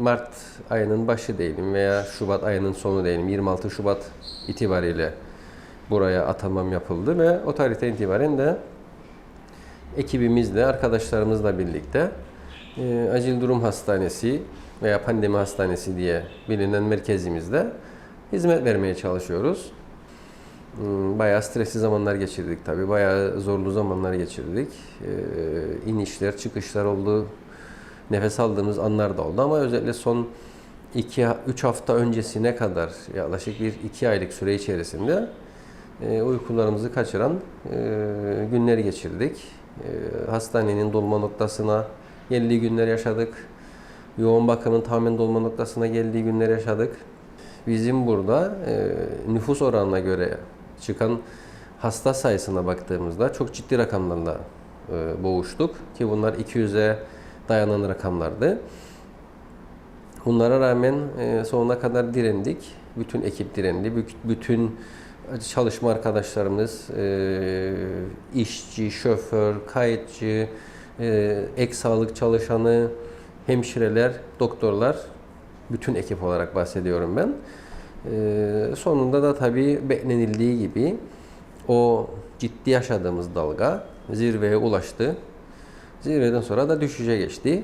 Mart ayının başı diyelim veya Şubat ayının sonu diyelim 26 Şubat itibariyle buraya atamam yapıldı ve o tarihten itibaren de ekibimizle, arkadaşlarımızla birlikte e, Acil Durum Hastanesi veya Pandemi Hastanesi diye bilinen merkezimizde hizmet vermeye çalışıyoruz. Hmm, Bayağı stresli zamanlar geçirdik tabii. Bayağı zorlu zamanlar geçirdik. Ee, inişler, çıkışlar oldu. Nefes aldığımız anlar da oldu ama özellikle son 2-3 hafta öncesine kadar yaklaşık bir 2 aylık süre içerisinde e, uykularımızı kaçıran e, günleri geçirdik. E, hastanenin dolma noktasına geldiği günler yaşadık. Yoğun bakımın tamamen dolma noktasına geldiği günler yaşadık. Bizim burada e, nüfus oranına göre çıkan hasta sayısına baktığımızda çok ciddi rakamlarla e, boğuştuk ki bunlar 200'e dayanan rakamlardı. Bunlara rağmen e, sonuna kadar direndik. Bütün ekip direndi. Bü- Bütün çalışma arkadaşlarımız, e, işçi, şoför, kayıtçı, e, ek sağlık çalışanı, hemşireler, doktorlar, bütün ekip olarak bahsediyorum ben. Sonunda da tabii beklenildiği gibi o ciddi yaşadığımız dalga zirveye ulaştı. Zirveden sonra da düşüşe geçti.